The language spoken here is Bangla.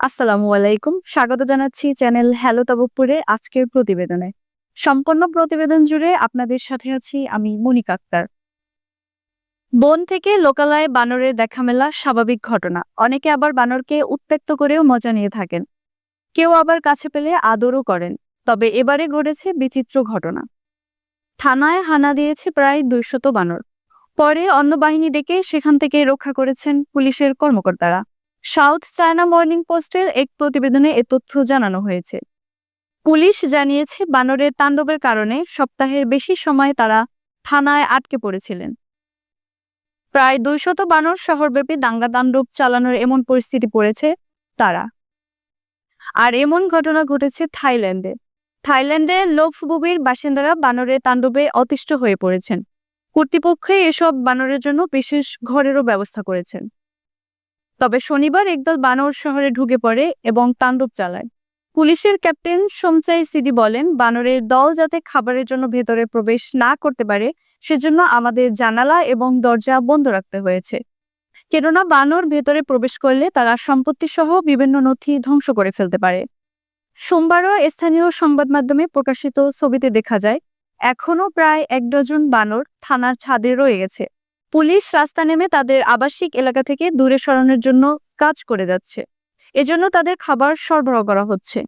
আসসালামু আলাইকুম। স্বাগত জানাচ্ছি চ্যানেল হ্যালো তবকপুরে আজকের প্রতিবেদনে। সম্পূর্ণ প্রতিবেদন জুড়ে আপনাদের সাথে আছি আমি মনিকা আক্তার। বন থেকে লোকালয়ে বানরের দেখা মেলা স্বাভাবিক ঘটনা। অনেকে আবার বানরকে উত্ত্যক্ত করেও মজা নিয়ে থাকেন। কেউ আবার কাছে পেলে আদরও করেন। তবে এবারে ঘটেছে বিচিত্র ঘটনা। থানায় হানা দিয়েছে প্রায় দুইশত বানর। পরে অন্য বাহিনী ডেকে সেখান থেকে রক্ষা করেছেন পুলিশের কর্মকর্তারা। সাউথ চায়না মর্নিং পোস্টের এক প্রতিবেদনে এ তথ্য জানানো হয়েছে। পুলিশ জানিয়েছে, বানরের তাণ্ডবের কারণে সপ্তাহের বেশি সময় তারা থানায় আটকে পড়েছিলেন। প্রায় দুইশত বানর শহরব্যাপী দাঙ্গা তাণ্ডব চালানোর এমন পরিস্থিতি পড়েছে তারা। আর এমন ঘটনা ঘটেছে থাইল্যান্ডে। থাইল্যান্ডে লোকভূমির বাসিন্দারা বানরের তাণ্ডবে অতিষ্ঠ হয়ে পড়েছেন। কর্তৃপক্ষ এসব বানরের জন্য বিশেষ ঘরেরও ব্যবস্থা করেছেন। তবে শনিবার একদল বানর শহরে ঢুকে পড়ে এবং তাণ্ডব চালায়। পুলিশের ক্যাপ্টেন সোমচাই সিডি বলেন, বানরের দল যাতে খাবারের জন্য ভেতরে প্রবেশ না করতে পারে, সেজন্য আমাদের জানালা এবং দরজা বন্ধ রাখতে হয়েছে। কেননা বানর ভেতরে প্রবেশ করলে তারা সম্পত্তি সহ বিভিন্ন নথি ধ্বংস করে ফেলতে পারে। সোমবারও স্থানীয় সংবাদ মাধ্যমে প্রকাশিত ছবিতে দেখা যায়, এখনও প্রায় এক ডজন বানর থানার ছাদে রয়ে গেছে। পুলিশ রাস্তা নেমে তাদের আবাসিক এলাকা থেকে দূরে সরানোর জন্য কাজ করে যাচ্ছে। এজন্য তাদের খাবার সরবরাহ করা হচ্ছে।